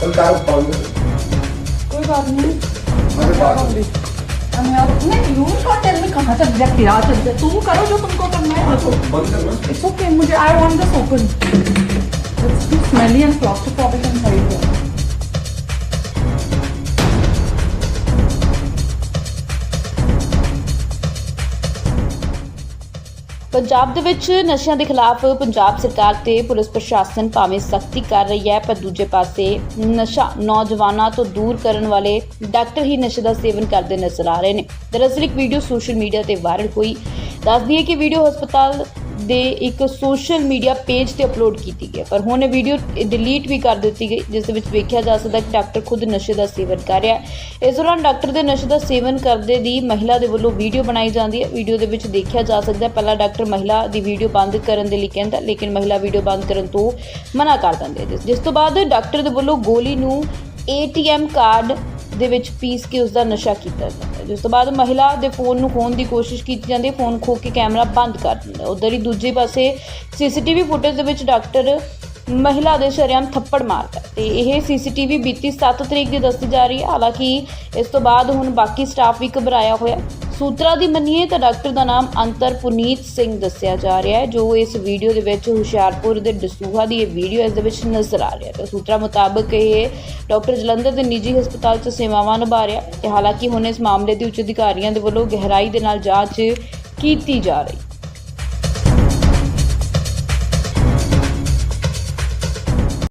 कल कार बंद कोई बात नहीं अरे बात होंगी हम यार नहीं यू का टेल मी कहाँ तक एग्जैक्ट याद चलते तुम करो जो तुमको करना है तो बंद करना इट्स ओके मुझे I want this open it's too smelly and claustrophobic inside Punjab ਦੇ ਵਿੱਚ ਨਸ਼ਿਆਂ ਦੇ ਖਿਲਾਫ ਪੰਜਾਬ ਸਰਕਾਰ ਤੇ ਪੁਲਿਸ ਪ੍ਰਸ਼ਾਸਨ ਭਾਵੇਂ ਸਖਤੀ ਕਰ ਰਹੀ ਹੈ, ਪਰ ਦੂਜੇ ਪਾਸੇ ਨਸ਼ਾ ਨੌਜਵਾਨਾਂ ਤੋਂ ਦੂਰ ਕਰਨ ਵਾਲੇ ਡਾਕਟਰ ਹੀ ਨਸ਼ੇ ਦਾ ਸੇਵਨ ਕਰਦੇ ਨਜ਼ਰ ਆ ਰਹੇ ਨੇ। ਦਰਅਸਲ ਇੱਕ ਵੀਡੀਓ ਸੋਸ਼ਲ ਮੀਡੀਆ ਤੇ ਵਾਇਰਲ ਹੋਈ। ਦੱਸਦੀ ਹੈ ਕਿ ਵੀਡੀਓ ਹਸਪਤਾਲ ਦੇ ਇੱਕ ਸੋਸ਼ਲ ਮੀਡੀਆ ਪੇਜ ਤੇ ਅਪਲੋਡ ਕੀਤੀ ਗਈ ਹੈ। ਪਰ ਹੁਣ ਇਹ ਵੀਡੀਓ ਡਿਲੀਟ ਵੀ ਕਰ ਦਿੱਤੀ ਗਈ, ਜਿਸ ਦੇ ਵਿੱਚ ਵੇਖਿਆ ਜਾ ਸਕਦਾ ਕਿ ਡਾਕਟਰ ਖੁਦ ਨਸ਼ੇ ਦਾ ਸੇਵਨ ਕਰ ਰਿਹਾ ਹੈ ਇਸ ਦੌਰਾਨ ਡਾਕਟਰ ਦੇ ਨਸ਼ੇ ਦਾ ਸੇਵਨ ਕਰਦੇ ਦੀ ਮਹਿਲਾ ਦੇ ਵੱਲੋਂ ਵੀਡੀਓ ਬਣਾਈ ਜਾਂਦੀ ਹੈ ਵੀਡੀਓ ਦੇ ਵਿੱਚ ਦੇਖਿਆ ਜਾ ਸਕਦਾ ਪਹਿਲਾਂ ਡਾਕਟਰ ਮਹਿਲਾ ਦੀ ਵੀਡੀਓ ਬੰਦ ਕਰਨ ਦੇ ਲਈ ਕਹਿੰਦਾ, ਲੇਕਿਨ ਮਹਿਲਾ ਵੀਡੀਓ ਬੰਦ ਕਰਨ ਤੋਂ ਮਨਾ ਕਰ ਦਿੰਦੇ ਹੈ। ਜਿਸ- ਜਿਸ ਤੋਂ ਬਾਅਦ ਡਾਕਟਰ ਦੇ ਵੱਲੋਂ ਗੋਲੀ ਨੂੰ ਏਟੀਐਮ ਕਾਰਡ ਦੇ ਵਿੱਚ ਪੀਸ ਕੇ ਉਸ ਦਾ ਨਸ਼ਾ ਕੀਤਾ ਜਾਂਦਾ ਜਿਸ ਤੋਂ ਬਾਅਦ ਮਹਿਲਾ ਦੇ ਫੋਨ ਨੂੰ ਖੋਣ ਦੀ ਕੋਸ਼ਿਸ਼ ਕੀਤੀ ਜਾਂਦੀ ਹੈ। ਫੋਨ ਖੋ ਕੇ ਕੈਮਰਾ ਬੰਦ ਕਰ ਦਿੰਦਾ ਹੈ। ਉੱਧਰ ਹੀ ਦੂਜੇ ਪਾਸੇ ਸੀਸੀਟੀਵੀ ਫੁਟੇਜ ਦੇ ਵਿੱਚ ਡਾਕਟਰ ਮਹਿਲਾ ਦੇ ਸ਼ਰੇਆਮ ਥੱਪੜ ਮਾਰਦਾ ਹੈ। ਤੇ ਇਹ ਸੀਸੀਟੀਵੀ ਬੀਤੀ 7 ਤਰੀਕ ਦੀ ਦੱਸੀ ਜਾ ਰਹੀ ਹੈ। ਹਾਲਾਂਕਿ ਇਸ ਤੋਂ ਬਾਅਦ ਹੁਣ ਬਾਕੀ ਸਟਾਫ ਵੀ ਘਬਰਾਇਆ ਹੋਇਆ ਸੂਤਰਾਂ ਦੀ ਮੰਨੀਏ ਤਾਂ ਡਾਕਟਰ ਦਾ ਨਾਮ ਅੰਤਰ ਪੁਨੀਤ ਸਿੰਘ ਦੱਸਿਆ ਜਾ ਰਿਹਾ ਹੈ ਜੋ ਇਸ ਵੀਡੀਓ ਦੇ ਵਿੱਚ ਹੁਸ਼ਿਆਰਪੁਰ ਦੇ ਦਸੂਹਾ ਦੀ ਇਹ ਵੀਡੀਓ ਇਸ ਦੇ ਵਿੱਚ ਨਜ਼ਰ ਆ ਰਿਹਾ ਹੈ। ਸੂਤਰਾਂ ਮੁਤਾਬਕ ਇਹ ਡਾਕਟਰ ਜਲੰਧਰ ਦੇ ਨਿੱਜੀ ਹਸਪਤਾਲ 'ਚ ਸੇਵਾਵਾਂ ਨਿਭਾ ਰਿਹਾ ਤੇ ਹਾਲਾਂਕਿ ਹੁਣ ਇਸ ਮਾਮਲੇ ਦੀ ਉੱਚ ਅਧਿਕਾਰੀਆਂ ਦੇ ਵੱਲੋਂ ਗਹਿਰਾਈ ਦੇ ਨਾਲ ਜਾਂਚ ਕੀਤੀ ਜਾ ਰਹੀ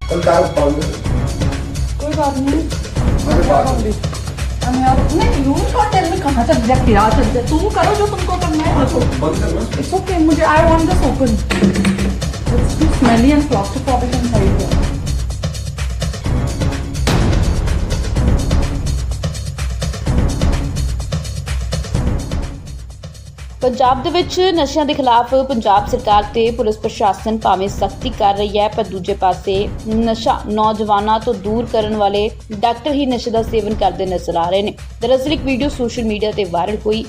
ਸਰਕਾਰ ਬੰਦ ਕੋਈ ਬਾਤ ਨਹੀਂ। हम यार नहीं यू का टेल मी कहाँ तक एग्जैक्ट याद चलते तुम करो जो तुमको करना है तो बंद करना इट्स ओके मुझे I want this open it's too smelly and claustrophobic inside Punjab ਦੇ ਵਿੱਚ ਨਸ਼ਿਆਂ ਦੇ ਖਿਲਾਫ ਪੰਜਾਬ ਸਰਕਾਰ ਤੇ ਪੁਲਿਸ ਪ੍ਰਸ਼ਾਸਨ ਭਾਵੇਂ ਸਖਤੀ ਕਰ ਰਹੀ ਹੈ, ਪਰ ਦੂਜੇ ਪਾਸੇ ਨਸ਼ਾ ਨੌਜਵਾਨਾਂ ਤੋਂ ਦੂਰ ਕਰਨ ਵਾਲੇ ਡਾਕਟਰ ਹੀ ਨਸ਼ੇ ਦਾ ਸੇਵਨ ਕਰਦੇ ਨਜ਼ਰ ਆ ਰਹੇ ਨੇ। ਦਰਅਸਲ ਇੱਕ ਵੀਡੀਓ ਸੋਸ਼ਲ ਮੀਡੀਆ ਤੇ ਵਾਇਰਲ ਹੋਈ।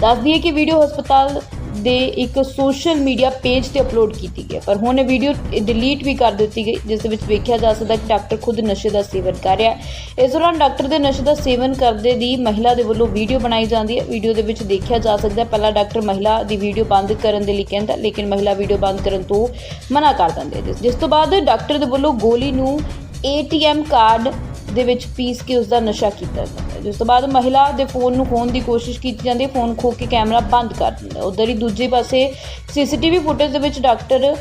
ਦੱਸਦੀ ਹੈ ਕਿ ਵੀਡੀਓ ਹਸਪਤਾਲ ਦੇ ਇੱਕ ਸੋਸ਼ਲ ਮੀਡੀਆ ਪੇਜ ਤੇ ਅਪਲੋਡ ਕੀਤੀ ਗਈ ਹੈ। ਪਰ ਹੁਣ ਇਹ ਵੀਡੀਓ ਡਿਲੀਟ ਵੀ ਕਰ ਦਿੱਤੀ ਗਈ, ਜਿਸ ਦੇ ਵਿੱਚ ਵੇਖਿਆ ਜਾ ਸਕਦਾ ਕਿ ਡਾਕਟਰ ਖੁਦ ਨਸ਼ੇ ਦਾ ਸੇਵਨ ਕਰ ਰਿਹਾ ਹੈ ਇਸ ਦੌਰਾਨ ਡਾਕਟਰ ਦੇ ਨਸ਼ੇ ਦਾ ਸੇਵਨ ਕਰਦੇ ਦੀ ਮਹਿਲਾ ਦੇ ਵੱਲੋਂ ਵੀਡੀਓ ਬਣਾਈ ਜਾਂਦੀ ਹੈ ਵੀਡੀਓ ਦੇ ਵਿੱਚ ਦੇਖਿਆ ਜਾ ਸਕਦਾ ਪਹਿਲਾਂ ਡਾਕਟਰ ਮਹਿਲਾ ਦੀ ਵੀਡੀਓ ਬੰਦ ਕਰਨ ਦੇ ਲਈ ਕਹਿੰਦਾ, ਲੇਕਿਨ ਮਹਿਲਾ ਵੀਡੀਓ ਬੰਦ ਕਰਨ ਤੋਂ ਮਨਾ ਕਰ ਦਿੰਦੇ ਹੈ। ਜਿਸ- ਤੋਂ ਬਾਅਦ ਡਾਕਟਰ ਦੇ ਵੱਲੋਂ ਗੋਲੀ ਨੂੰ ਏਟੀਐਮ ਕਾਰਡ ਦੇ ਵਿੱਚ ਪੀਸ ਕੇ ਉਸ ਦਾ ਨਸ਼ਾ ਕੀਤਾ ਜਾਂਦਾ ਜਿਸ ਤੋਂ ਬਾਅਦ ਮਹਿਲਾ ਦੇ ਫੋਨ ਨੂੰ ਖੋਣ ਦੀ ਕੋਸ਼ਿਸ਼ ਕੀਤੀ ਜਾਂਦੀ ਹੈ। ਫੋਨ ਖੋ ਕੇ ਕੈਮਰਾ ਬੰਦ ਕਰ ਦਿੰਦਾ ਹੈ। ਉੱਧਰ ਹੀ ਦੂਜੇ ਪਾਸੇ ਸੀਸੀਟੀਵੀ ਫੁਟੇਜ ਦੇ ਵਿੱਚ ਡਾਕਟਰ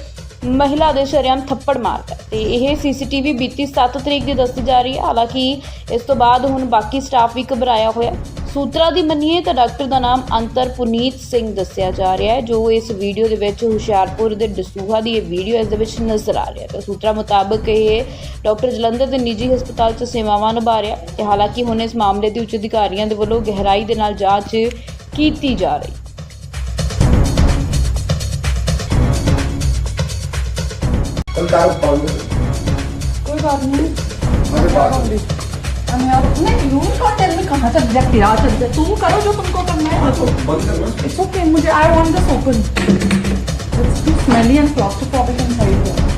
ਮਹਿਲਾ ਦੇ ਸ਼ਰੇਆਮ ਥੱਪੜ ਮਾਰਦਾ ਹੈ ਤੇ ਇਹ ਸੀਸੀਟੀਵੀ ਬੀਤੀ 7 ਤਰੀਕ ਦੀ ਦੱਸੀ ਜਾ ਰਹੀ ਹੈ। ਹਾਲਾਂਕਿ ਇਸ ਤੋਂ ਬਾਅਦ ਹੁਣ ਬਾਕੀ ਸਟਾਫ ਵੀ ਘਬਰਾਇਆ ਹੋਇਆ ਸੂਤਰਾਂ ਦੀ ਮੰਨੀਏ ਤਾਂ ਡਾਕਟਰ ਦਾ ਨਾਮ ਅੰਤਰ ਪੁਨੀਤ ਸਿੰਘ ਦੱਸਿਆ ਜਾ ਰਿਹਾ ਹੈ ਜੋ ਇਸ ਵੀਡੀਓ ਦੇ ਵਿੱਚ ਹੁਸ਼ਿਆਰਪੁਰ ਦੇ ਦਸੂਹਾ ਦੀ ਇਹ ਵੀਡੀਓ ਇਸ ਦੇ ਵਿੱਚ ਨਜ਼ਰ ਆ ਰਿਹਾ ਹੈ। ਸੂਤਰਾਂ ਮੁਤਾਬਕ ਇਹ ਡਾਕਟਰ ਜਲੰਧਰ ਦੇ ਨਿੱਜੀ ਹਸਪਤਾਲ 'ਚ ਸੇਵਾਵਾਂ ਨਿਭਾ ਰਿਹਾ ਤੇ ਹਾਲਾਂਕਿ ਹੁਣ ਇਸ ਮਾਮਲੇ ਦੀ ਉੱਚ ਅਧਿਕਾਰੀਆਂ ਦੇ ਵੱਲੋਂ ਗਹਿਰਾਈ ਦੇ ਨਾਲ ਜਾਂਚ ਕੀਤੀ ਜਾ ਰਹੀ ਸਰਕਾਰ ਬੰਦ। ਕੋਈ ਬਾਤ ਨਹੀਂ। नहीं अरे बात होंगी हम यार नहीं यू का टेल मी कहाँ तक एग्जैक्ट याद चलते तुम करो जो तुमको करना है तो बंद करना इट्स ओके मुझे I want this open it's too smelly and claustrophobic inside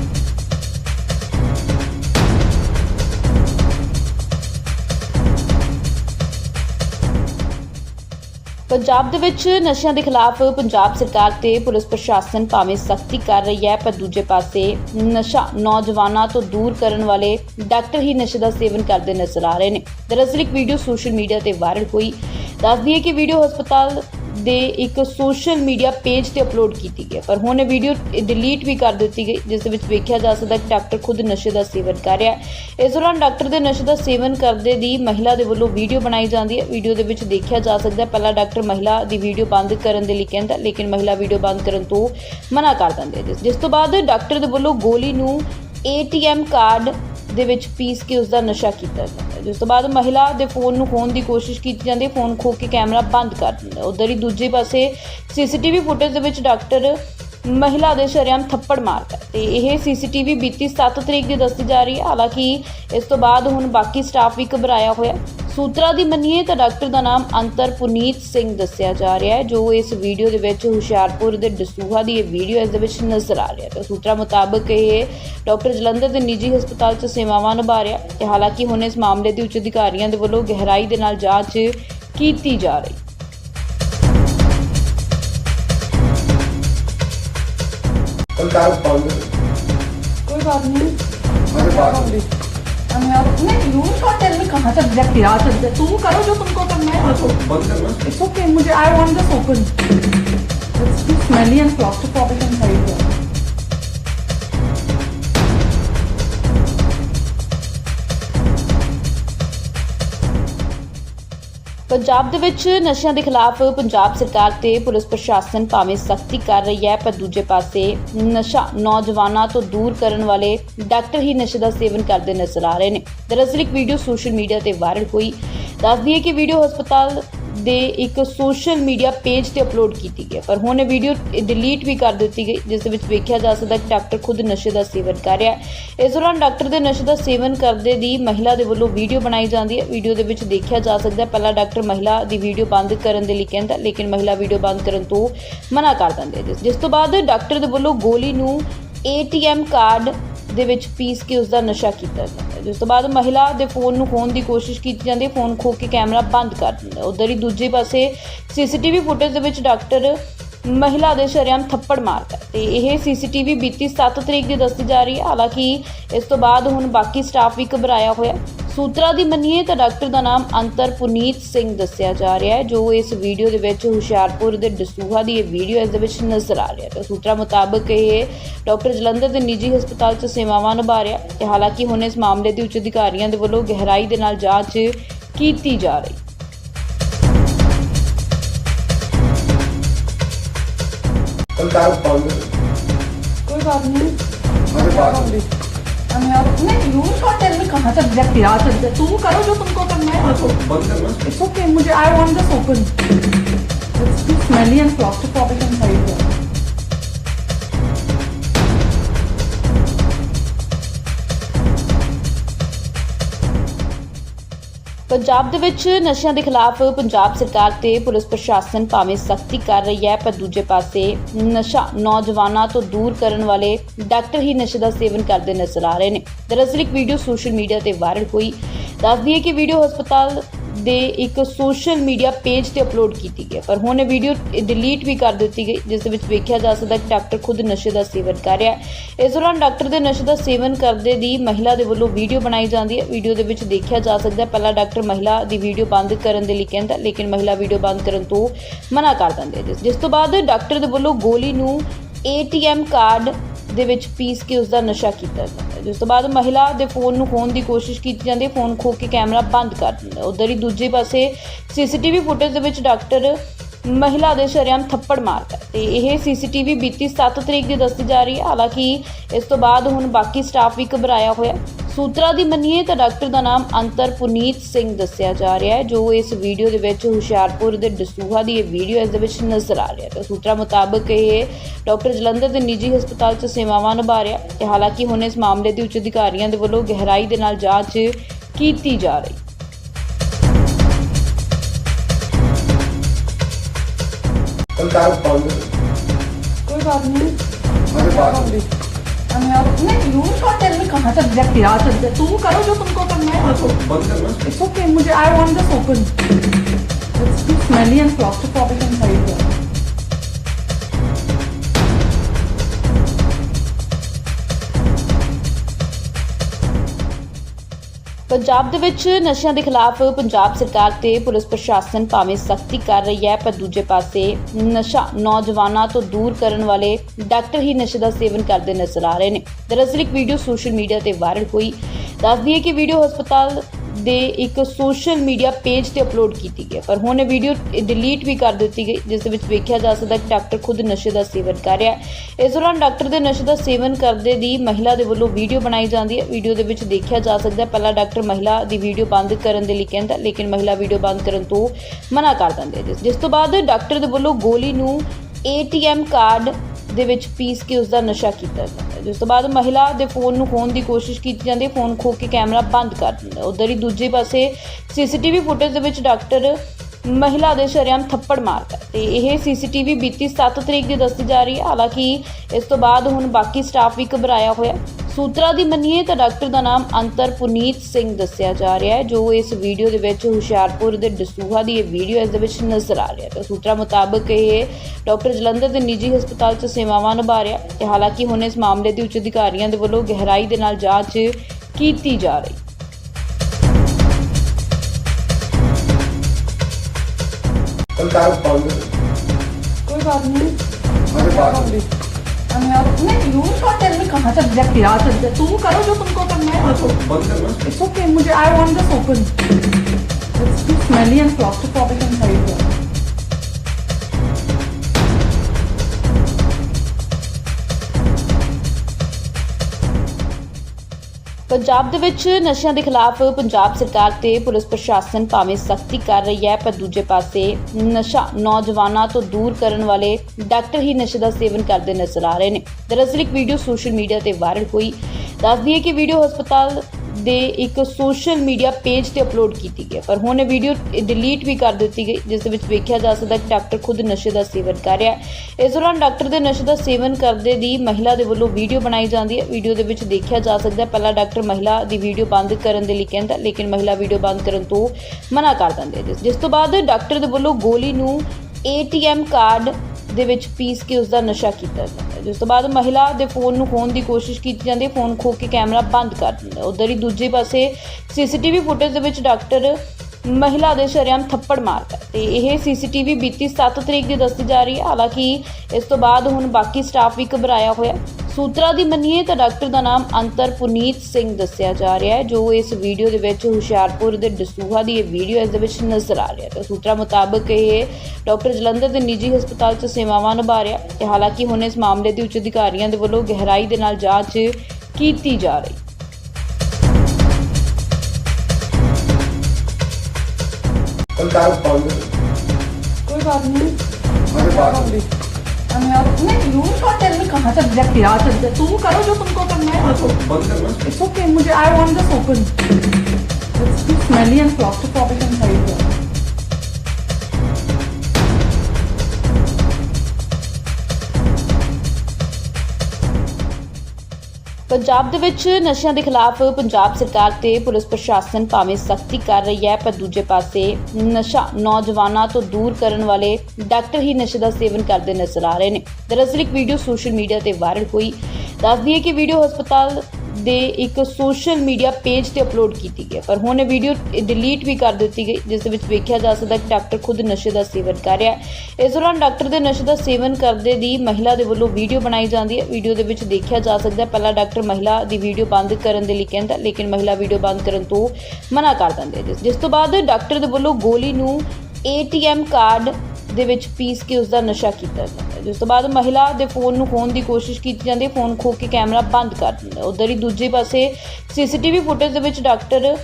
Punjab ਦੇ ਵਿੱਚ ਨਸ਼ਿਆਂ ਦੇ ਖਿਲਾਫ ਪੰਜਾਬ ਸਰਕਾਰ ਤੇ ਪੁਲਿਸ ਪ੍ਰਸ਼ਾਸਨ ਭਾਵੇਂ ਸਖਤੀ ਕਰ ਰਹੀ ਹੈ, ਪਰ ਦੂਜੇ ਪਾਸੇ ਨਸ਼ਾ ਨੌਜਵਾਨਾਂ ਤੋਂ ਦੂਰ ਕਰਨ ਵਾਲੇ ਡਾਕਟਰ ਹੀ ਨਸ਼ੇ ਦਾ ਸੇਵਨ ਕਰਦੇ ਨਜ਼ਰ ਆ ਰਹੇ ਨੇ। ਦਰਅਸਲ ਇੱਕ ਵੀਡੀਓ ਸੋਸ਼ਲ ਮੀਡੀਆ ਤੇ ਵਾਇਰਲ ਹੋਈ। ਦੱਸਦੀ ਹੈ ਕਿ ਵੀਡੀਓ ਹਸਪਤਾਲ ਦੇ ਇੱਕ ਸੋਸ਼ਲ ਮੀਡੀਆ ਪੇਜ ਤੇ ਅਪਲੋਡ ਕੀਤੀ ਗਈ ਹੈ। ਪਰ ਹੁਣ ਇਹ ਵੀਡੀਓ ਡਿਲੀਟ ਵੀ ਕਰ ਦਿੱਤੀ ਗਈ, ਜਿਸ ਦੇ ਵਿੱਚ ਵੇਖਿਆ ਜਾ ਸਕਦਾ ਕਿ ਡਾਕਟਰ ਖੁਦ ਨਸ਼ੇ ਦਾ ਸੇਵਨ ਕਰ ਰਿਹਾ ਹੈ ਇਸ ਦੌਰਾਨ ਡਾਕਟਰ ਦੇ ਨਸ਼ੇ ਦਾ ਸੇਵਨ ਕਰਦੇ ਦੀ ਮਹਿਲਾ ਦੇ ਵੱਲੋਂ ਵੀਡੀਓ ਬਣਾਈ ਜਾਂਦੀ ਹੈ ਵੀਡੀਓ ਦੇ ਵਿੱਚ ਦੇਖਿਆ ਜਾ ਸਕਦਾ ਪਹਿਲਾਂ ਡਾਕਟਰ ਮਹਿਲਾ ਦੀ ਵੀਡੀਓ ਬੰਦ ਕਰਨ ਦੇ ਲਈ ਕਹਿੰਦਾ, ਲੇਕਿਨ ਮਹਿਲਾ ਵੀਡੀਓ ਬੰਦ ਕਰਨ ਤੋਂ ਮਨਾ ਕਰ ਦਿੰਦੇ ਹੈ। ਜਿਸ- ਜਿਸ ਤੋਂ ਬਾਅਦ ਡਾਕਟਰ ਦੇ ਵੱਲੋਂ ਗੋਲੀ ਨੂੰ ਏਟੀਐਮ ਕਾਰਡ ਦੇ ਵਿੱਚ ਪੀਸ ਕੇ ਉਸ ਦਾ ਨਸ਼ਾ ਕੀਤਾ ਜਾਂਦਾ ਜਿਸ ਤੋਂ ਬਾਅਦ ਮਹਿਲਾ ਦੇ ਫੋਨ ਨੂੰ ਖੋਣ ਦੀ ਕੋਸ਼ਿਸ਼ ਕੀਤੀ ਜਾਂਦੀ ਹੈ। ਫੋਨ ਖੋ ਕੇ ਕੈਮਰਾ ਬੰਦ ਕਰ ਦਿੰਦਾ ਹੈ। ਉੱਧਰ ਹੀ ਦੂਜੇ ਪਾਸੇ ਸੀਸੀਟੀਵੀ ਫੁਟੇਜ ਦੇ ਵਿੱਚ ਡਾਕਟਰ ਮਹਿਲਾ ਦੇ ਸ਼ਰੇਆਮ ਥੱਪੜ ਮਾਰਦਾ ਹੈ। ਤੇ ਇਹ ਸੀਸੀਟੀਵੀ ਬੀਤੀ 7 ਤਰੀਕ ਦੀ ਦੱਸੀ ਜਾ ਰਹੀ ਹੈ। ਹਾਲਾਂਕਿ ਇਸ ਤੋਂ ਬਾਅਦ ਹੁਣ ਬਾਕੀ ਸਟਾਫ ਵੀ ਘਬਰਾਇਆ ਹੋਇਆ ਸੂਤਰਾਂ ਦੀ ਮੰਨੀਏ ਤਾਂ ਡਾਕਟਰ ਦਾ ਨਾਮ ਅੰਤਰ ਪੁਨੀਤ ਸਿੰਘ ਦੱਸਿਆ ਜਾ ਰਿਹਾ ਹੈ ਜੋ ਇਸ ਵੀਡੀਓ ਦੇ ਵਿੱਚ ਹੁਸ਼ਿਆਰਪੁਰ ਦੇ ਦਸੂਹਾ ਦੀ ਇਹ ਵੀਡੀਓ ਇਸ ਦੇ ਵਿੱਚ ਨਜ਼ਰ ਆ ਰਿਹਾ ਹੈ। ਸੂਤਰਾਂ ਮੁਤਾਬਕ ਇਹ ਡਾਕਟਰ ਜਲੰਧਰ ਦੇ ਨਿੱਜੀ ਹਸਪਤਾਲ 'ਚ ਸੇਵਾਵਾਂ ਨਿਭਾ ਰਿਹਾ ਤੇ ਹਾਲਾਂਕਿ ਹੁਣ ਇਸ ਮਾਮਲੇ ਦੀ ਉੱਚ ਅਧਿਕਾਰੀਆਂ ਦੇ ਵੱਲੋਂ ਗਹਿਰਾਈ ਦੇ ਨਾਲ ਜਾਂਚ ਕੀਤੀ ਜਾ ਰਹੀ ਸਰਕਾਰ ਬੰਦ ਕੋਈ ਬਾਤ ਨਹੀਂ। नहीं अरे बात हम यार नहीं यू कॉन्ट टेल मी कहाँ से एग्जैक्ट यार चलते तुम करो जो तुमको करना है बंद करना इट्स ओके मुझे I want this open it's too smelly and claustrophobic inside Punjab ਦੇ ਵਿੱਚ ਨਸ਼ਿਆਂ ਦੇ ਖਿਲਾਫ ਪੰਜਾਬ ਸਰਕਾਰ ਤੇ ਪੁਲਿਸ ਪ੍ਰਸ਼ਾਸਨ ਭਾਵੇਂ ਸਖਤੀ ਕਰ ਰਹੀ ਹੈ, ਪਰ ਦੂਜੇ ਪਾਸੇ ਨਸ਼ਾ ਨੌਜਵਾਨਾਂ ਤੋਂ ਦੂਰ ਕਰਨ ਵਾਲੇ ਡਾਕਟਰ ਹੀ ਨਸ਼ੇ ਦਾ ਸੇਵਨ ਕਰਦੇ ਨਜ਼ਰ ਆ ਰਹੇ ਨੇ। ਦਰਅਸਲ ਇੱਕ ਵੀਡੀਓ ਸੋਸ਼ਲ ਮੀਡੀਆ ਤੇ ਵਾਇਰਲ ਹੋਈ। ਦੱਸਦੀ ਹੈ ਕਿ ਵੀਡੀਓ ਹਸਪਤਾਲ ਦੇ ਇੱਕ ਸੋਸ਼ਲ ਮੀਡੀਆ ਪੇਜ ਤੇ ਅਪਲੋਡ ਕੀਤੀ ਗਈ ਹੈ। ਪਰ ਹੁਣ ਇਹ ਵੀਡੀਓ ਡਿਲੀਟ ਵੀ ਕਰ ਦਿੱਤੀ ਗਈ, ਜਿਸ ਦੇ ਵਿੱਚ ਵੇਖਿਆ ਜਾ ਸਕਦਾ ਕਿ ਡਾਕਟਰ ਖੁਦ ਨਸ਼ੇ ਦਾ ਸੇਵਨ ਕਰ ਰਿਹਾ ਹੈ ਇਸ ਦੌਰਾਨ ਡਾਕਟਰ ਦੇ ਨਸ਼ੇ ਦਾ ਸੇਵਨ ਕਰਦੇ ਦੀ ਮਹਿਲਾ ਦੇ ਵੱਲੋਂ ਵੀਡੀਓ ਬਣਾਈ ਜਾਂਦੀ ਹੈ ਵੀਡੀਓ ਦੇ ਵਿੱਚ ਦੇਖਿਆ ਜਾ ਸਕਦਾ ਪਹਿਲਾਂ ਡਾਕਟਰ ਮਹਿਲਾ ਦੀ ਵੀਡੀਓ ਬੰਦ ਕਰਨ ਦੇ ਲਈ ਕਹਿੰਦਾ, ਲੇਕਿਨ ਮਹਿਲਾ ਵੀਡੀਓ ਬੰਦ ਕਰਨ ਤੋਂ ਮਨਾ ਕਰ ਦਿੰਦੇ ਹੈ। ਜਿਸ- ਜਿਸ ਤੋਂ ਬਾਅਦ ਡਾਕਟਰ ਦੇ ਵੱਲੋਂ ਗੋਲੀ ਨੂੰ ਏਟੀਐਮ ਕਾਰਡ ਦੇ ਵਿੱਚ ਪੀਸ ਕੇ ਉਸ ਦਾ ਨਸ਼ਾ ਕੀਤਾ ਜਾਂਦਾ ਜਿਸ ਤੋਂ ਬਾਅਦ ਮਹਿਲਾ ਦੇ ਫੋਨ ਨੂੰ ਖੋਣ ਦੀ ਕੋਸ਼ਿਸ਼ ਕੀਤੀ ਜਾਂਦੀ ਹੈ। ਫੋਨ ਖੋ ਕੇ ਕੈਮਰਾ ਬੰਦ ਕਰ ਦਿੰਦਾ ਹੈ। ਉਧਰ ਹੀ ਦੂਜੇ ਪਾਸੇ ਸੀਸੀਟੀਵੀ ਫੁਟੇਜ ਦੇ ਵਿੱਚ ਡਾਕਟਰ ਮਹਿਲਾ ਦੇ ਸ਼ਰੇਆਮ ਥੱਪੜ ਮਾਰਦਾ ਹੈ। ਤੇ ਇਹ ਸੀਸੀਟੀਵੀ ਬੀਤੀ 7 ਤਰੀਕ ਦੀ ਦੱਸੀ ਜਾ ਰਹੀ ਹੈ। ਹਾਲਾਂਕਿ ਇਸ ਤੋਂ ਬਾਅਦ ਹੁਣ ਬਾਕੀ ਸਟਾਫ ਵੀ ਘਬਰਾਇਆ ਹੋਇਆ ਸੂਤਰਾਂ ਦੀ ਮੰਨੀਏ ਤਾਂ ਡਾਕਟਰ ਦਾ ਨਾਮ ਅੰਤਰ ਪੁਨੀਤ ਸਿੰਘ ਦੱਸਿਆ ਜਾ ਰਿਹਾ ਹੈ ਜੋ ਇਸ ਵੀਡੀਓ ਦੇ ਵਿੱਚ ਹੁਸ਼ਿਆਰਪੁਰ ਦੇ ਦਸੂਹਾ ਦੀ ਇਹ ਵੀਡੀਓ ਇਸ ਦੇ ਵਿੱਚ ਨਜ਼ਰ ਆ ਰਿਹਾ ਹੈ। ਸੂਤਰਾਂ ਮੁਤਾਬਕ ਇਹ ਡਾਕਟਰ ਜਲੰਧਰ ਦੇ ਨਿੱਜੀ ਹਸਪਤਾਲ 'ਚ ਸੇਵਾਵਾਂ ਨਿਭਾ ਰਿਹਾ ਤੇ ਹਾਲਾਂਕਿ ਹੁਣ ਇਸ ਮਾਮਲੇ ਦੀ ਉੱਚ ਅਧਿਕਾਰੀਆਂ ਦੇ ਵੱਲੋਂ ਗਹਿਰਾਈ ਦੇ ਨਾਲ ਜਾਂਚ ਕੀਤੀ ਜਾ ਰਹੀ ਕੋਈ ਬਾਤ ਨਹੀਂ। ਕੋਈ ਬਾਤ ਨਹੀਂ। कहाँ से एग्जैक्ट यार चलते तुम करो जो तुमको करना है बंद करना इट्स ओके मुझे I want this open it's too smelly and claustrophobic inside here Punjab ਦੇ ਵਿੱਚ ਨਸ਼ਿਆਂ ਦੇ ਖਿਲਾਫ ਪੰਜਾਬ ਸਰਕਾਰ ਤੇ ਪੁਲਿਸ ਪ੍ਰਸ਼ਾਸਨ ਭਾਵੇਂ ਸਖਤੀ ਕਰ ਰਹੀ ਹੈ, ਪਰ ਦੂਜੇ ਪਾਸੇ ਨਸ਼ਾ ਨੌਜਵਾਨਾਂ ਤੋਂ ਦੂਰ ਕਰਨ ਵਾਲੇ ਡਾਕਟਰ ਹੀ ਨਸ਼ੇ ਦਾ ਸੇਵਨ ਕਰਦੇ ਨਜ਼ਰ ਆ ਰਹੇ ਨੇ। ਦਰਅਸਲ ਇੱਕ ਵੀਡੀਓ ਸੋਸ਼ਲ ਮੀਡੀਆ ਤੇ ਵਾਇਰਲ ਹੋਈ। ਦੱਸਦੀ ਹੈ ਕਿ ਵੀਡੀਓ ਹਸਪਤਾਲ ਦੇ ਇੱਕ ਸੋਸ਼ਲ ਮੀਡੀਆ ਪੇਜ ਤੇ ਅਪਲੋਡ ਕੀਤੀ ਗਈ ਹੈ। ਪਰ ਹੁਣ ਇਹ ਵੀਡੀਓ ਡਿਲੀਟ ਵੀ ਕਰ ਦਿੱਤੀ ਗਈ, ਜਿਸ ਦੇ ਵਿੱਚ ਵੇਖਿਆ ਜਾ ਸਕਦਾ ਕਿ ਡਾਕਟਰ ਖੁਦ ਨਸ਼ੇ ਦਾ ਸੇਵਨ ਕਰ ਰਿਹਾ ਹੈ ਇਸ ਦੌਰਾਨ ਡਾਕਟਰ ਦੇ ਨਸ਼ੇ ਦਾ ਸੇਵਨ ਕਰਦੇ ਦੀ ਮਹਿਲਾ ਦੇ ਵੱਲੋਂ ਵੀਡੀਓ ਬਣਾਈ ਜਾਂਦੀ ਹੈ ਵੀਡੀਓ ਦੇ ਵਿੱਚ ਦੇਖਿਆ ਜਾ ਸਕਦਾ ਪਹਿਲਾਂ ਡਾਕਟਰ ਮਹਿਲਾ ਦੀ ਵੀਡੀਓ ਬੰਦ ਕਰਨ ਦੇ ਲਈ ਕਹਿੰਦਾ, ਲੇਕਿਨ ਮਹਿਲਾ ਵੀਡੀਓ ਬੰਦ ਕਰਨ ਤੋਂ ਮਨਾ ਕਰ ਦਿੰਦੇ ਹੈ। ਜਿਸ- ਜਿਸ ਤੋਂ ਬਾਅਦ ਡਾਕਟਰ ਦੇ ਵੱਲੋਂ ਗੋਲੀ ਨੂੰ ਏਟੀਐਮ ਕਾਰਡ ਦੇ ਵਿੱਚ ਪੀਸ ਕੇ ਉਸ ਦਾ ਨਸ਼ਾ ਕੀਤਾ ਜਾਂਦਾ ਜਿਸ ਤੋਂ ਬਾਅਦ ਮਹਿਲਾ ਦੇ ਫੋਨ ਨੂੰ ਖੋਣ ਦੀ ਕੋਸ਼ਿਸ਼ ਕੀਤੀ ਜਾਂਦੀ ਹੈ। ਫੋਨ ਖੋ ਕੇ ਕੈਮਰਾ ਬੰਦ ਕਰ ਦਿੰਦਾ ਹੈ। ਉਧਰ ਹੀ ਦੂਜੇ ਪਾਸੇ ਸੀਸੀਟੀਵੀ ਫੁਟੇਜ ਦੇ ਵਿੱਚ ਡਾਕਟਰ ਮਹਿਲਾ ਦੇ ਸ਼ਰੇਆਮ ਥੱਪੜ ਮਾਰਦਾ ਹੈ। ਤੇ ਇਹ ਸੀਸੀਟੀਵੀ ਬੀਤੀ 7 ਤਰੀਕ ਦੀ ਦੱਸੀ ਜਾ ਰਹੀ ਹੈ। ਹਾਲਾਂਕਿ ਇਸ ਤੋਂ ਬਾਅਦ ਹੁਣ ਬਾਕੀ ਸਟਾਫ ਵੀ ਘਬਰਾਇਆ ਹੋਇਆ ਸੂਤਰਾਂ ਦੀ ਮੰਨੀਏ ਤਾਂ ਡਾਕਟਰ ਦਾ ਨਾਮ ਅੰਤਰ ਪੁਨੀਤ ਸਿੰਘ ਦੱਸਿਆ ਜਾ ਰਿਹਾ ਹੈ ਜੋ ਇਸ ਵੀਡੀਓ ਦੇ ਵਿੱਚ ਹੁਸ਼ਿਆਰਪੁਰ ਦੇ ਦਸੂਹਾ ਦੀ ਇਹ ਵੀਡੀਓ ਇਸ ਦੇ ਵਿੱਚ ਨਜ਼ਰ ਆ ਰਿਹਾ ਹੈ। ਸੂਤਰਾਂ ਮੁਤਾਬਕ ਇਹ ਡਾਕਟਰ ਜਲੰਧਰ ਦੇ ਨਿੱਜੀ ਹਸਪਤਾਲ 'ਚ ਸੇਵਾਵਾਂ ਨਿਭਾ ਰਿਹਾ ਤੇ ਹਾਲਾਂਕਿ ਹੁਣ ਇਸ ਮਾਮਲੇ ਦੀ ਉੱਚ ਅਧਿਕਾਰੀਆਂ ਦੇ ਵੱਲੋਂ ਗਹਿਰਾਈ ਦੇ ਨਾਲ ਜਾਂਚ ਕੀਤੀ ਜਾ ਰਹੀ ਸਰਕਾਰ ਬੰਦ ਕੋਈ ਬਾਤ ਨਹੀਂ। नहीं अरे बात हम यार नहीं यू कॉन्ट टेल मी कहाँ से एग्जैक्ट यार चलते तुम करो जो तुमको करना है बंद करना इट्स ओके मुझे I want this open it's too smelly and claustrophobic inside here Punjab ਦੇ ਵਿੱਚ ਨਸ਼ਿਆਂ ਦੇ ਖਿਲਾਫ ਪੰਜਾਬ ਸਰਕਾਰ ਤੇ ਪੁਲਿਸ ਪ੍ਰਸ਼ਾਸਨ ਭਾਵੇਂ ਸਖਤੀ ਕਰ ਰਹੀ ਹੈ, ਪਰ ਦੂਜੇ ਪਾਸੇ ਨਸ਼ਾ ਨੌਜਵਾਨਾਂ ਤੋਂ ਦੂਰ ਕਰਨ ਵਾਲੇ ਡਾਕਟਰ ਹੀ ਨਸ਼ੇ ਦਾ ਸੇਵਨ ਕਰਦੇ ਨਜ਼ਰ ਆ ਰਹੇ ਨੇ। ਦਰਅਸਲ ਇੱਕ ਵੀਡੀਓ ਸੋਸ਼ਲ ਮੀਡੀਆ ਤੇ ਵਾਇਰਲ ਹੋਈ। ਦੱਸਦੀ ਹੈ ਕਿ ਵੀਡੀਓ ਹਸਪਤਾਲ ਦੇ ਇੱਕ ਸੋਸ਼ਲ ਮੀਡੀਆ ਪੇਜ ਤੇ ਅਪਲੋਡ ਕੀਤੀ ਗਈ ਹੈ। ਪਰ ਹੁਣ ਇਹ ਵੀਡੀਓ ਡਿਲੀਟ ਵੀ ਕਰ ਦਿੱਤੀ ਗਈ, ਜਿਸ ਦੇ ਵਿੱਚ ਵੇਖਿਆ ਜਾ ਸਕਦਾ ਕਿ ਡਾਕਟਰ ਖੁਦ ਨਸ਼ੇ ਦਾ ਸੇਵਨ ਕਰ ਰਿਹਾ ਹੈ ਇਸ ਦੌਰਾਨ ਡਾਕਟਰ ਦੇ ਨਸ਼ੇ ਦਾ ਸੇਵਨ ਕਰਦੇ ਦੀ ਮਹਿਲਾ ਦੇ ਵੱਲੋਂ ਵੀਡੀਓ ਬਣਾਈ ਜਾਂਦੀ ਹੈ ਵੀਡੀਓ ਦੇ ਵਿੱਚ ਦੇਖਿਆ ਜਾ ਸਕਦਾ ਪਹਿਲਾਂ ਡਾਕਟਰ ਮਹਿਲਾ ਦੀ ਵੀਡੀਓ ਬੰਦ ਕਰਨ ਦੇ ਲਈ ਕਹਿੰਦਾ, ਲੇਕਿਨ ਮਹਿਲਾ ਵੀਡੀਓ ਬੰਦ ਕਰਨ ਤੋਂ ਮਨਾ ਕਰ ਦਿੰਦੇ ਹੈ। ਜਿਸ- ਤੋਂ ਬਾਅਦ ਡਾਕਟਰ ਦੇ ਵੱਲੋਂ ਗੋਲੀ ਨੂੰ ਏਟੀਐਮ ਕਾਰਡ ਦੇ ਵਿੱਚ ਪੀਸ ਕੇ ਉਸ ਦਾ ਨਸ਼ਾ ਕੀਤਾ ਜਾਂਦਾ ਜਿਸ ਤੋਂ ਬਾਅਦ ਮਹਿਲਾ ਦੇ ਫੋਨ ਨੂੰ ਖੋਹਣ ਦੀ ਕੋਸ਼ਿਸ਼ ਕੀਤੀ ਜਾਂਦੀ ਹੈ। ਫੋਨ ਖੋ ਕੇ ਕੈਮਰਾ ਬੰਦ ਕਰ ਦਿੰਦਾ ਹੈ। ਉੱਧਰ ਹੀ ਦੂਜੇ ਪਾਸੇ ਸੀਸੀਟੀਵੀ ਫੁਟੇਜ ਦੇ ਵਿੱਚ ਡਾਕਟਰ ਮਹਿਲਾ ਦੇ ਸ਼ਰੇਆਮ ਥੱਪੜ ਮਾਰਦਾ ਹੈ ਤੇ ਇਹ ਸੀਸੀਟੀਵੀ ਬੀਤੀ 7 ਤਰੀਕ ਦੀ ਦੱਸੀ ਜਾ ਰਹੀ ਹੈ। ਹਾਲਾਂਕਿ ਇਸ ਤੋਂ ਬਾਅਦ ਹੁਣ ਬਾਕੀ ਸਟਾਫ ਵੀ ਘਬਰਾਇਆ ਹੋਇਆ ਸੂਤਰਾਂ ਦੀ ਮੰਨੀਏ ਤਾਂ ਡਾਕਟਰ ਦਾ ਨਾਮ ਅੰਤਰ ਪੁਨੀਤ ਸਿੰਘ ਦੱਸਿਆ ਜਾ ਰਿਹਾ ਹੈ ਜੋ ਇਸ ਵੀਡੀਓ ਦੇ ਵਿੱਚ ਹੁਸ਼ਿਆਰਪੁਰ ਦੇ ਦਸੂਹਾ ਦੀ ਇਹ ਵੀਡੀਓ ਇਸ ਦੇ ਵਿੱਚ ਨਜ਼ਰ ਆ ਰਿਹਾ ਹੈ। ਸੂਤਰਾਂ ਮੁਤਾਬਕ ਇਹ ਡਾਕਟਰ ਜਲੰਧਰ ਦੇ ਨਿੱਜੀ ਹਸਪਤਾਲ 'ਚ ਸੇਵਾਵਾਂ ਨਿਭਾ ਰਿਹਾ ਤੇ ਹਾਲਾਂਕਿ ਹੁਣ ਇਸ ਮਾਮਲੇ ਦੀ ਉੱਚ ਅਧਿਕਾਰੀਆਂ ਦੇ ਵੱਲੋਂ ਗਹਿਰਾਈ ਦੇ ਨਾਲ ਜਾਂਚ ਕੀਤੀ ਜਾ ਰਹੀ ਸਰਕਾਰ ਬੰਦ ਕੋਈ ਬਾਤ ਨਹੀਂ। बात नहीं अरे बात होगी हम यार नहीं यू कॉन्ट टेल मी कहाँ से रिजेक्ट किया चलते तुम करो जो तुमको करना है बंद करना इट्स ओके मुझे I want this open it's too smelly and claustrophobic inside here Punjab ਦੇ ਵਿੱਚ ਨਸ਼ਿਆਂ ਦੇ ਖਿਲਾਫ ਪੰਜਾਬ ਸਰਕਾਰ ਤੇ ਪੁਲਿਸ ਪ੍ਰਸ਼ਾਸਨ ਭਾਵੇਂ ਸਖਤੀ ਕਰ ਰਹੀ ਹੈ, ਪਰ ਦੂਜੇ ਪਾਸੇ ਨਸ਼ਾ ਨੌਜਵਾਨਾਂ ਤੋਂ ਦੂਰ ਕਰਨ ਵਾਲੇ ਡਾਕਟਰ ਹੀ ਨਸ਼ੇ ਦਾ ਸੇਵਨ ਕਰਦੇ ਨਜ਼ਰ ਆ ਰਹੇ ਨੇ। ਦਰਅਸਲ ਇੱਕ ਵੀਡੀਓ ਸੋਸ਼ਲ ਮੀਡੀਆ ਤੇ ਵਾਇਰਲ ਹੋਈ। ਦੱਸਦੀ ਹੈ ਕਿ ਵੀਡੀਓ ਹਸਪਤਾਲ ਦੇ ਇੱਕ ਸੋਸ਼ਲ ਮੀਡੀਆ ਪੇਜ ਤੇ ਅਪਲੋਡ ਕੀਤੀ ਗਈ ਹੈ। ਪਰ ਹੁਣ ਇਹ ਵੀਡੀਓ ਡਿਲੀਟ ਵੀ ਕਰ ਦਿੱਤੀ ਗਈ, ਜਿਸ ਦੇ ਵਿੱਚ ਵੇਖਿਆ ਜਾ ਸਕਦਾ ਕਿ ਡਾਕਟਰ ਖੁਦ ਨਸ਼ੇ ਦਾ ਸੇਵਨ ਕਰ ਰਿਹਾ ਹੈ ਇਸ ਦੌਰਾਨ ਡਾਕਟਰ ਦੇ ਨਸ਼ੇ ਦਾ ਸੇਵਨ ਕਰਦੇ ਦੀ ਮਹਿਲਾ ਦੇ ਵੱਲੋਂ ਵੀਡੀਓ ਬਣਾਈ ਜਾਂਦੀ ਹੈ ਵੀਡੀਓ ਦੇ ਵਿੱਚ ਦੇਖਿਆ ਜਾ ਸਕਦਾ ਪਹਿਲਾਂ ਡਾਕਟਰ ਮਹਿਲਾ ਦੀ ਵੀਡੀਓ ਬੰਦ ਕਰਨ ਦੇ ਲਈ ਕਹਿੰਦਾ, ਲੇਕਿਨ ਮਹਿਲਾ ਵੀਡੀਓ ਬੰਦ ਕਰਨ ਤੋਂ ਮਨਾ ਕਰ ਦਿੰਦੇ ਹੈ। ਜਿਸ- ਤੋਂ ਬਾਅਦ ਡਾਕਟਰ ਦੇ ਵੱਲੋਂ ਗੋਲੀ ਨੂੰ ਏਟੀਐਮ ਕਾਰਡ ਦੇ ਵਿੱਚ ਪੀਸ ਕੇ ਉਸ ਦਾ ਨਸ਼ਾ ਕੀਤਾ ਜਾਂਦਾ ਜਿਸ ਤੋਂ ਬਾਅਦ ਮਹਿਲਾ ਦੇ ਫੋਨ ਨੂੰ ਖੋਹਣ ਦੀ ਕੋਸ਼ਿਸ਼ ਕੀਤੀ ਜਾਂਦੀ ਹੈ। ਫੋਨ ਖੋ ਕੇ ਕੈਮਰਾ ਬੰਦ ਕਰ ਦਿੰਦਾ ਹੈ। ਉੱਧਰ ਹੀ ਦੂਜੇ ਪਾਸੇ ਸੀਸੀਟੀਵੀ ਫੁਟੇਜ ਦੇ ਵਿੱਚ ਡਾਕਟਰ ਮਹਿਲਾ ਦੇ ਸ਼ਰੇਆਮ ਥੱਪੜ ਮਾਰਦਾ ਹੈ ਤੇ ਇਹ ਸੀਸੀਟੀਵੀ ਬੀਤੀ 7 ਤਰੀਕ ਦੀ ਦੱਸੀ ਜਾ ਰਹੀ ਹੈ। ਹਾਲਾਂਕਿ ਇਸ ਤੋਂ ਬਾਅਦ ਹੁਣ ਬਾਕੀ ਸਟਾਫ ਵੀ ਘਬਰਾਇਆ ਹੋਇਆ ਸੂਤਰਾਂ ਦੀ ਮੰਨੀਏ ਤਾਂ ਡਾਕਟਰ ਦਾ ਨਾਮ ਅੰਤਰ ਪੁਨੀਤ ਸਿੰਘ ਦੱਸਿਆ ਜਾ ਰਿਹਾ ਹੈ ਜੋ ਇਸ ਵੀਡੀਓ ਦੇ ਵਿੱਚ ਹੁਸ਼ਿਆਰਪੁਰ ਦੇ ਦਸੂਹਾ ਦੀ ਇਹ ਵੀਡੀਓ ਇਸ ਦੇ ਵਿੱਚ ਨਜ਼ਰ ਆ ਰਿਹਾ ਹੈ। ਸੂਤਰਾਂ ਮੁਤਾਬਕ ਇਹ ਡਾਕਟਰ ਜਲੰਧਰ ਦੇ ਨਿੱਜੀ ਹਸਪਤਾਲ 'ਚ ਸੇਵਾਵਾਂ ਨਿਭਾ ਰਿਹਾ ਤੇ ਹਾਲਾਂਕਿ ਹੁਣ ਇਸ ਮਾਮਲੇ ਦੀ ਉੱਚ ਅਧਿਕਾਰੀਆਂ ਦੇ ਵੱਲੋਂ ਗਹਿਰਾਈ ਦੇ ਨਾਲ ਜਾਂਚ ਕੀਤੀ ਜਾ ਰਹੀ ਸਰਕਾਰ ਬੰਦ। ਕੋਈ ਬਾਤ ਨਹੀਂ। बात नहीं अरे बात होगी हम यार नहीं यू कॉन्ट टेल मी कहाँ से रिजेक्ट किया चलते तुम करो जो तुमको करना है बंद करना इट्स ओके मुझे I want this open it's too smelly and claustrophobic inside here Punjab ਦੇ ਵਿੱਚ ਨਸ਼ਿਆਂ ਦੇ ਖਿਲਾਫ ਪੰਜਾਬ ਸਰਕਾਰ ਤੇ ਪੁਲਿਸ ਪ੍ਰਸ਼ਾਸਨ ਭਾਵੇਂ ਸਖਤੀ ਕਰ ਰਹੀ ਹੈ, ਪਰ ਦੂਜੇ ਪਾਸੇ ਨਸ਼ਾ ਨੌਜਵਾਨਾਂ ਤੋਂ ਦੂਰ ਕਰਨ ਵਾਲੇ ਡਾਕਟਰ ਹੀ ਨਸ਼ੇ ਦਾ ਸੇਵਨ ਕਰਦੇ ਨਜ਼ਰ ਆ ਰਹੇ ਨੇ। ਦਰਅਸਲ ਇੱਕ ਵੀਡੀਓ ਸੋਸ਼ਲ ਮੀਡੀਆ ਤੇ ਵਾਇਰਲ ਹੋਈ। ਦੱਸਦੀ ਹੈ ਕਿ ਵੀਡੀਓ ਹਸਪਤਾਲ ਦੇ ਇੱਕ ਸੋਸ਼ਲ ਮੀਡੀਆ ਪੇਜ ਤੇ ਅਪਲੋਡ ਕੀਤੀ ਗਈ ਹੈ। ਪਰ ਹੁਣ ਇਹ ਵੀਡੀਓ ਡਿਲੀਟ ਵੀ ਕਰ ਦਿੱਤੀ ਗਈ, ਜਿਸ ਦੇ ਵਿੱਚ ਵੇਖਿਆ ਜਾ ਸਕਦਾ ਕਿ ਡਾਕਟਰ ਖੁਦ ਨਸ਼ੇ ਦਾ ਸੇਵਨ ਕਰ ਰਿਹਾ ਹੈ ਇਸ ਦੌਰਾਨ ਡਾਕਟਰ ਦੇ ਨਸ਼ੇ ਦਾ ਸੇਵਨ ਕਰਦੇ ਦੀ ਮਹਿਲਾ ਦੇ ਵੱਲੋਂ ਵੀਡੀਓ ਬਣਾਈ ਜਾਂਦੀ ਹੈ ਵੀਡੀਓ ਦੇ ਵਿੱਚ ਦੇਖਿਆ ਜਾ ਸਕਦਾ ਪਹਿਲਾਂ ਡਾਕਟਰ ਮਹਿਲਾ ਦੀ ਵੀਡੀਓ ਬੰਦ ਕਰਨ ਦੇ ਲਈ ਕਹਿੰਦਾ, ਲੇਕਿਨ ਮਹਿਲਾ ਵੀਡੀਓ ਬੰਦ ਕਰਨ ਤੋਂ ਮਨਾ ਕਰ ਦਿੰਦੇ ਹੈ। ਜਿਸ- ਤੋਂ ਬਾਅਦ ਡਾਕਟਰ ਦੇ ਵੱਲੋਂ ਗੋਲੀ ਨੂੰ ਏਟੀਐਮ ਕਾਰਡ ਦੇ ਵਿੱਚ ਪੀਸ ਕੇ ਉਸ ਦਾ ਨਸ਼ਾ ਕੀਤਾ ਜਾਂਦਾ ਜਿਸ ਤੋਂ ਬਾਅਦ ਮਹਿਲਾ ਦੇ ਫੋਨ ਨੂੰ ਖੋਹਣ ਦੀ ਕੋਸ਼ਿਸ਼ ਕੀਤੀ ਜਾਂਦੀ ਹੈ। ਫੋਨ ਖੋ ਕੇ ਕੈਮਰਾ ਬੰਦ ਕਰ ਦਿੰਦਾ ਹੈ। ਉੱਧਰ ਹੀ ਦੂਜੇ ਪਾਸੇ ਸੀਸੀਟੀਵੀ ਫੁਟੇਜ ਦੇ ਵਿੱਚ ਡਾਕਟਰ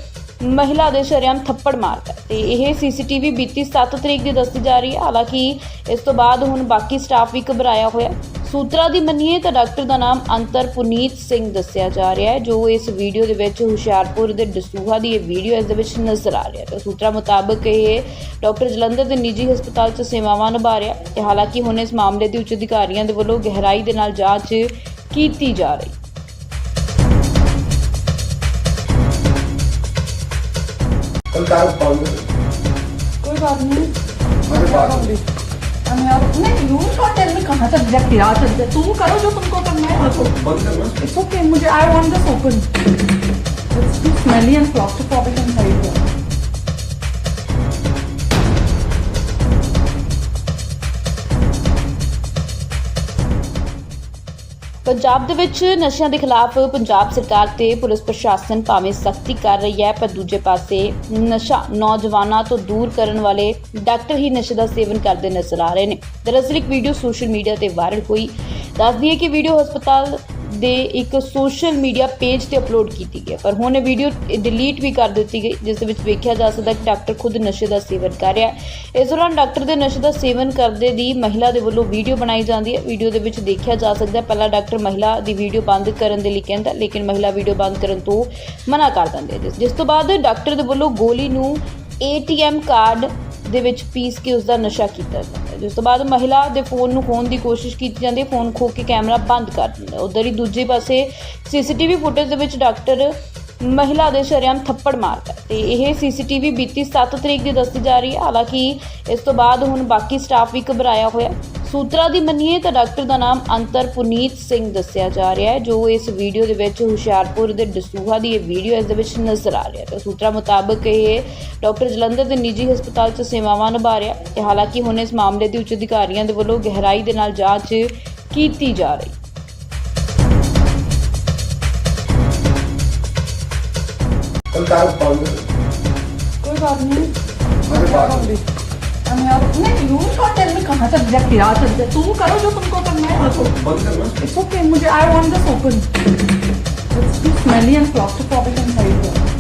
ਮਹਿਲਾ ਦੇ ਸ਼ਰੇਆਮ ਥੱਪੜ ਮਾਰਦਾ ਹੈ। ਤੇ ਇਹ ਸੀਸੀਟੀਵੀ ਬੀਤੀ 7 ਤਰੀਕ ਦੀ ਦੱਸੀ ਜਾ ਰਹੀ ਹੈ। ਹਾਲਾਂਕਿ ਇਸ ਤੋਂ ਬਾਅਦ ਹੁਣ ਬਾਕੀ ਸਟਾਫ ਵੀ ਘਬਰਾਇਆ ਹੋਇਆ ਸੂਤਰਾਂ ਦੀ ਮੰਨੀਏ ਤਾਂ ਡਾਕਟਰ ਦਾ ਨਾਮ ਅੰਤਰ ਪੁਨੀਤ ਸਿੰਘ ਦੱਸਿਆ ਜਾ ਰਿਹਾ ਹੈ ਜੋ ਇਸ ਵੀਡੀਓ ਦੇ ਵਿੱਚ ਹੁਸ਼ਿਆਰਪੁਰ ਦੇ ਦਸੂਹਾ ਦੀ ਇਹ ਵੀਡੀਓ ਇਸ ਦੇ ਵਿੱਚ ਨਜ਼ਰ ਆ ਰਿਹਾ ਹੈ ਤਾਂ ਸੂਤਰਾਂ ਮੁਤਾਬਕ ਇਹ ਡਾਕਟਰ ਜਲੰਧਰ ਦੇ ਨਿੱਜੀ ਹਸਪਤਾਲ 'ਚ ਸੇਵਾਵਾਂ ਨਿਭਾ ਰਿਹਾ ਹੈ ਤੇ ਹਾਲਾਂਕਿ ਹੁਣ ਇਸ ਮਾਮਲੇ ਦੇ ਉੱਚ ਅਧਿਕਾਰੀਆਂ ਦੇ ਵੱਲੋਂ ਗਹਿਰਾਈ ਦੇ ਨਾਲ ਜਾਂਚ ਕੀਤੀ ਜਾ ਰਹੀ ਹੈ कल तार पाऊंगा कोई बात नहीं अरे बात होगी हम यार नहीं यू कॉन्ट टेल मी कहाँ से रिजेक्ट किया चलते तुम करो जो तुमको करना है बंद करना इट्स ओके मुझे I want this open it's too smelly and claustrophobic inside here Punjab ਦੇ ਵਿੱਚ ਨਸ਼ਿਆਂ ਦੇ ਖਿਲਾਫ ਪੰਜਾਬ ਸਰਕਾਰ ਤੇ ਪੁਲਿਸ ਪ੍ਰਸ਼ਾਸਨ ਭਾਵੇਂ ਸਖਤੀ ਕਰ ਰਹੀ ਹੈ, ਪਰ ਦੂਜੇ ਪਾਸੇ ਨਸ਼ਾ ਨੌਜਵਾਨਾਂ ਤੋਂ ਦੂਰ ਕਰਨ ਵਾਲੇ ਡਾਕਟਰ ਹੀ ਨਸ਼ੇ ਦਾ ਸੇਵਨ ਕਰਦੇ ਨਜ਼ਰ ਆ ਰਹੇ ਨੇ। ਦਰਅਸਲ ਇੱਕ ਵੀਡੀਓ ਸੋਸ਼ਲ ਮੀਡੀਆ ਤੇ ਵਾਇਰਲ ਹੋਈ। ਦੱਸਦੀ ਹੈ ਕਿ ਵੀਡੀਓ ਹਸਪਤਾਲ ਦੇ ਇੱਕ ਸੋਸ਼ਲ ਮੀਡੀਆ ਪੇਜ ਤੇ ਅਪਲੋਡ ਕੀਤੀ ਗਈ ਹੈ। ਪਰ ਹੁਣ ਇਹ ਵੀਡੀਓ ਡਿਲੀਟ ਵੀ ਕਰ ਦਿੱਤੀ ਗਈ, ਜਿਸ ਦੇ ਵਿੱਚ ਵੇਖਿਆ ਜਾ ਸਕਦਾ ਕਿ ਡਾਕਟਰ ਖੁਦ ਨਸ਼ੇ ਦਾ ਸੇਵਨ ਕਰ ਰਿਹਾ ਇਸ ਦੌਰਾਨ ਡਾਕਟਰ ਦੇ ਨਸ਼ੇ ਦਾ ਸੇਵਨ ਕਰਦੇ ਦੀ ਮਹਿਲਾ ਦੇ ਵੱਲੋਂ ਵੀਡੀਓ ਬਣਾਈ ਜਾਂਦੀ ਹੈ ਵੀਡੀਓ ਦੇ ਵਿੱਚ ਦੇਖਿਆ ਜਾ ਸਕਦਾ ਪਹਿਲਾਂ ਡਾਕਟਰ ਮਹਿਲਾ ਦੀ ਵੀਡੀਓ ਬੰਦ ਕਰਨ ਦੇ ਲਈ ਕਹਿੰਦਾ, ਲੇਕਿਨ ਮਹਿਲਾ ਵੀਡੀਓ ਬੰਦ ਕਰਨ ਤੋਂ ਮਨਾ ਕਰ ਦਿੰਦੇ ਹੈ। ਜਿਸ- ਜਿਸ ਤੋਂ ਬਾਅਦ ਡਾਕਟਰ ਦੇ ਵੱਲੋਂ ਗੋਲੀ ਨੂੰ ਏਟੀਐਮ ਕਾਰਡ ਦੇ ਵਿੱਚ ਪੀਸ ਕੇ ਉਸ ਦਾ ਨਸ਼ਾ ਕੀਤਾ ਜਾਂਦਾ ਜਿਸ ਤੋਂ ਬਾਅਦ ਮਹਿਲਾ ਦੇ ਫੋਨ ਨੂੰ ਖੋਣ ਦੀ ਕੋਸ਼ਿਸ਼ ਕੀਤੀ ਜਾਂਦੀ ਹੈ। ਫੋਨ ਖੋ ਕੇ ਕੈਮਰਾ ਬੰਦ ਕਰ ਦਿੰਦਾ ਹੈ। ਉਧਰ ਹੀ ਦੂਜੇ ਪਾਸੇ ਸੀਸੀਟੀਵੀ ਫੁਟੇਜ ਦੇ ਵਿੱਚ ਡਾਕਟਰ ਮਹਿਲਾ ਦੇ ਸ਼ਰੇਆਮ ਥੱਪੜ ਮਾਰਦਾ ਹੈ। ਤੇ ਇਹ ਸੀਸੀਟੀਵੀ ਬੀਤੀ 7 ਤਰੀਕ ਦੀ ਦੱਸੀ ਜਾ ਰਹੀ ਹੈ। ਹਾਲਾਂਕਿ ਇਸ ਤੋਂ ਬਾਅਦ ਹੁਣ ਬਾਕੀ ਸਟਾਫ ਵੀ ਘਬਰਾਇਆ ਹੋਇਆ ਸੂਤਰਾਂ ਦੀ ਮੰਨੀਏ ਤਾਂ ਡਾਕਟਰ ਦਾ ਨਾਮ ਅੰਤਰ ਪੁਨੀਤ ਸਿੰਘ ਦੱਸਿਆ ਜਾ ਰਿਹਾ ਹੈ ਜੋ ਇਸ ਵੀਡੀਓ ਦੇ ਵਿੱਚ ਹੁਸ਼ਿਆਰਪੁਰ ਦੇ ਦਸੂਹਾ ਦੀ ਇਹ ਵੀਡੀਓ ਇਸ ਦੇ ਵਿੱਚ ਨਜ਼ਰ ਆ ਰਿਹਾ ਹੈ ਤੇ ਸੂਤਰਾਂ ਮੁਤਾਬਕ ਇਹ ਡਾਕਟਰ ਜਲੰਧਰ ਦੇ ਨਿੱਜੀ ਹਸਪਤਾਲ 'ਚ ਸੇਵਾਵਾਂ ਨਿਭਾ ਰਿਹਾ ਹੈ ਤੇ ਹਾਲਾਂਕਿ ਹੁਣ ਇਸ ਮਾਮਲੇ ਦੇ ਉੱਚ ਅਧਿਕਾਰੀਆਂ ਦੇ ਵੱਲੋਂ ਗਹਿਰਾਈ ਦੇ ਨਾਲ ਜਾਂਚ ਕੀਤੀ ਜਾ ਰਹੀ ਹੈ कल तारुफ पाऊंगा कोई बात नहीं कहाँ तक जब गिरा सकते? तुम करो जो तुमको करना है। ओके मुझे I want this open it's too smelly and plastic problem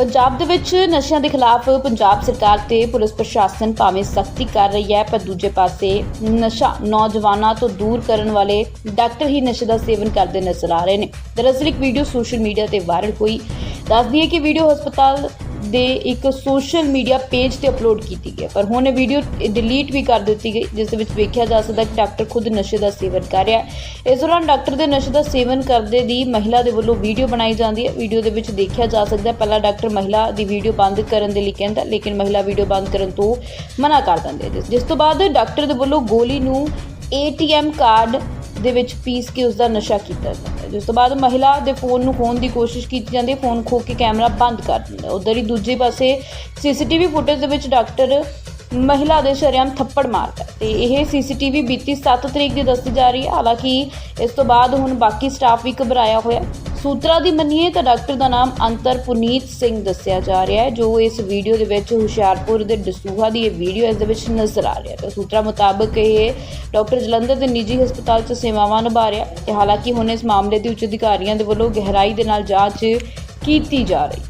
Punjab ਦੇ ਵਿੱਚ ਨਸ਼ਿਆਂ ਦੇ ਖਿਲਾਫ ਪੰਜਾਬ ਸਰਕਾਰ ਤੇ ਪੁਲਿਸ ਪ੍ਰਸ਼ਾਸਨ ਭਾਵੇਂ ਸਖਤੀ ਕਰ ਰਹੀ ਹੈ, ਪਰ ਦੂਜੇ ਪਾਸੇ ਨਸ਼ਾ ਨੌਜਵਾਨਾਂ ਤੋਂ ਦੂਰ ਕਰਨ ਵਾਲੇ ਡਾਕਟਰ ਹੀ ਨਸ਼ੇ ਦਾ ਸੇਵਨ ਕਰਦੇ ਨਜ਼ਰ ਆ ਰਹੇ ਨੇ। ਦਰਅਸਲ ਇੱਕ ਵੀਡੀਓ ਸੋਸ਼ਲ ਮੀਡੀਆ ਤੇ ਵਾਇਰਲ ਹੋਈ। ਦੱਸਦੀ ਹੈ ਕਿ ਵੀਡੀਓ ਹਸਪਤਾਲ ਦੇ ਇੱਕ ਸੋਸ਼ਲ ਮੀਡੀਆ ਪੇਜ ਤੇ ਅਪਲੋਡ ਕੀਤੀ ਗਈ ਹੈ। ਪਰ ਹੁਣ ਇਹ ਵੀਡੀਓ ਡਿਲੀਟ ਵੀ ਕਰ ਦਿੱਤੀ ਗਈ, ਜਿਸ ਦੇ ਵਿੱਚ ਵੇਖਿਆ ਜਾ ਸਕਦਾ ਕਿ ਡਾਕਟਰ ਖੁਦ ਨਸ਼ੇ ਦਾ ਸੇਵਨ ਕਰ ਰਿਹਾ ਹੈ ਇਸ ਦੌਰਾਨ ਡਾਕਟਰ ਦੇ ਨਸ਼ੇ ਦਾ ਸੇਵਨ ਕਰਦੇ ਦੀ ਮਹਿਲਾ ਦੇ ਵੱਲੋਂ ਵੀਡੀਓ ਬਣਾਈ ਜਾਂਦੀ ਹੈ ਵੀਡੀਓ ਦੇ ਵਿੱਚ ਦੇਖਿਆ ਜਾ ਸਕਦਾ ਪਹਿਲਾਂ ਡਾਕਟਰ ਮਹਿਲਾ ਦੀ ਵੀਡੀਓ ਬੰਦ ਕਰਨ ਦੇ ਲਈ ਕਹਿੰਦਾ, ਲੇਕਿਨ ਮਹਿਲਾ ਵੀਡੀਓ ਬੰਦ ਕਰਨ ਤੋਂ ਮਨਾ ਕਰ ਦਿੰਦੇ ਹੈ। ਜਿਸ- ਜਿਸ ਤੋਂ ਬਾਅਦ ਡਾਕਟਰ ਦੇ ਵੱਲੋਂ ਗੋਲੀ ਨੂੰ ਏਟੀਐਮ ਕਾਰਡ ਦੇ ਵਿੱਚ ਪੀਸ ਕੇ ਉਸ ਦਾ ਨਸ਼ਾ ਕੀਤਾ ਜਾਂਦਾ ਜਿਸ ਤੋਂ ਬਾਅਦ ਮਹਿਲਾ ਦੇ ਫੋਨ ਨੂੰ ਖੋਣ ਦੀ ਕੋਸ਼ਿਸ਼ ਕੀਤੀ ਜਾਂਦੀ ਹੈ। ਫੋਨ ਖੋ ਕੇ ਕੈਮਰਾ ਬੰਦ ਕਰ ਦਿੰਦਾ ਹੈ। ਉਧਰ ਹੀ ਦੂਜੇ ਪਾਸੇ ਸੀਸੀਟੀਵੀ ਫੁਟੇਜ ਦੇ ਵਿੱਚ ਡਾਕਟਰ ਮਹਿਲਾ ਦੇ ਸ਼ਰੇਆਮ ਥੱਪੜ ਮਾਰਦਾ ਹੈ। ਤੇ ਇਹ ਸੀਸੀਟੀਵੀ ਬੀਤੀ 7 ਤਰੀਕ ਦੀ ਦੱਸੀ ਜਾ ਰਹੀ ਹੈ। ਹਾਲਾਂਕਿ ਇਸ ਤੋਂ ਬਾਅਦ ਹੁਣ ਬਾਕੀ ਸਟਾਫ ਵੀ ਘਬਰਾਇਆ ਹੋਇਆ ਸੂਤਰਾਂ ਦੀ ਮੰਨੀਏ ਤਾਂ ਡਾਕਟਰ ਦਾ ਨਾਮ ਅੰਤਰ ਪੁਨੀਤ ਸਿੰਘ ਦੱਸਿਆ ਜਾ ਰਿਹਾ ਹੈ, ਜੋ ਇਸ ਵੀਡੀਓ ਦੇ ਵਿੱਚ ਹੁਸ਼ਿਆਰਪੁਰ ਦੇ ਦਸੂਹਾ ਦੀ ਇਹ ਵੀਡੀਓ ਇਸ ਦੇ ਵਿੱਚ ਨਜ਼ਰ ਆ ਰਿਹਾ ਹੈ। ਸੂਤਰਾਂ ਮੁਤਾਬਕ ਇਹ ਡਾਕਟਰ ਜਲੰਧਰ ਦੇ ਨਿੱਜੀ ਹਸਪਤਾਲ 'ਚ ਸੇਵਾਵਾਂ ਨਿਭਾ ਰਿਹਾ ਹੈ। ਤੇ ਹਾਲਾਂਕਿ ਹੁਣ ਇਸ ਮਾਮਲੇ ਦੇ ਉੱਚ ਅਧਿਕਾਰੀਆਂ ਦੇ ਵੱਲੋਂ ਗਹਿਰਾਈ ਦੇ ਨਾਲ ਜਾਂਚ ਕੀਤੀ ਜਾ ਰਹੀ